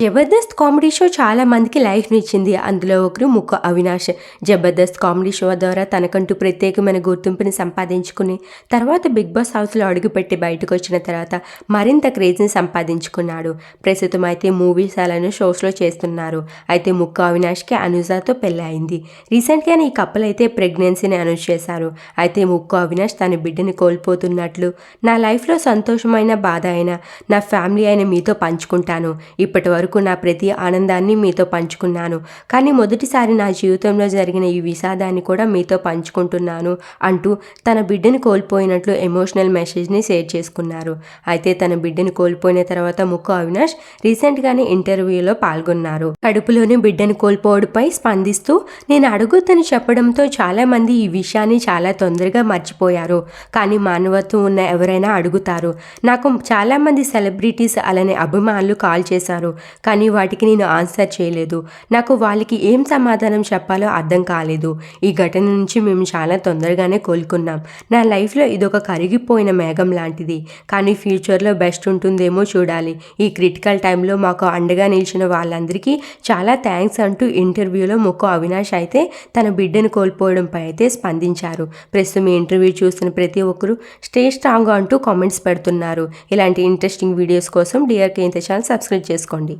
Jabardasth comedy show చాలా మందికి లైఫ్‌నిచ్చింది. అందులో ఒకరు ముక్కు అవినాష్. జబర్దస్త్ కామెడీ షో ద్వారా తనకంటూ ప్రత్యేకమైన గుర్తింపుని సంపాదించుకుని, తర్వాత 'బిగ్ బాస్' హౌస్‌లో అడుగుపెట్టి బయటకొచ్చిన తర్వాత మరింత క్రేజ్‌ని సంపాదించుకున్నాడు. ప్రస్తుతం అయితే మూవీస్ అలానే షోస్‌లో చేస్తున్నారు. అయితే ముక్కు అవినాష్‌కి అనుజాతో పెళ్ళి అయింది. రీసెంట్‌గానే ఈ కప్పలు అయితే ప్రెగ్నెన్సీని అనౌన్స్ చేశారు. అయితే ముక్కు అవినాష్ తన బిడ్డని కోల్పోతున్నట్లు, నా లైఫ్‌లో సంతోషమైన, బాధ అయినా, నా ఫ్యామిలీ అయిన మీతో పంచుకుంటాను. ఇప్పటి వరకు నా ప్రతి ఆనందాన్ని మీతో పంచుకున్నాను. కానీ మొదటిసారి నా జీవితంలో జరిగిన ఈ విషాదాన్ని కూడా మీతో పంచుకుంటున్నాను అంటూ తన బిడ్డను కోల్పోయినట్లు ఎమోషనల్ మెసేజ్‌ని షేర్ చేసుకున్నారు. అయితే తన బిడ్డను కోల్పోయిన తర్వాత ముక్కు అవినాష్ రీసెంట్‌గానే ఇంటర్వ్యూలో పాల్గొన్నారు. కడుపులోని బిడ్డను కోల్పోవడంపై స్పందిస్తూ నేను అడుగుతని చెప్పడంతో చాలామంది ఈ విషయాన్ని చాలా తొందరగా మర్చిపోయారు. కానీ మానవత్వం ఉన్న ఎవరైనా అడుగుతారు. నాకు చాలామంది సెలబ్రిటీస్ అలానే అభిమానులు కాల్ చేశారు. కానీ వాటికి నేను ఆన్సర్ చేయలేదు. నాకు వాళ్ళకి ఏం సమాధానం చెప్పాలో అర్థం కాలేదు. ఈ ఘటన నుంచి మేము చాలా తొందరగానే కోలుకున్నాం. నా లైఫ్‌లో ఇదొక కరిగిపోయిన మేఘం లాంటిది. కానీ ఫ్యూచర్‌లో బెస్ట్ ఉంటుందేమో చూడాలి. ఈ క్రిటికల్ టైంలో మాకు అండగా నిలిచిన వాళ్ళందరికీ చాలా థ్యాంక్స్ అంటూ ఇంటర్వ్యూలో ముక్కు అవినాష్ అయితే తన బిడ్డను కోల్పోవడంపై అయితే స్పందించారు. ప్రస్తుతం ఈ ఇంటర్వ్యూ చూస్తున్న ప్రతి ఒక్కరూ స్టే స్ట్రాంగ్ అంటూ కామెంట్స్ పెడుతున్నారు. ఇలాంటి ఇంట్రెస్టింగ్ వీడియోస్ కోసం డిఆర్‌కే ఇంత ఛానల్ సబ్స్క్రైబ్ చేసుకోండి.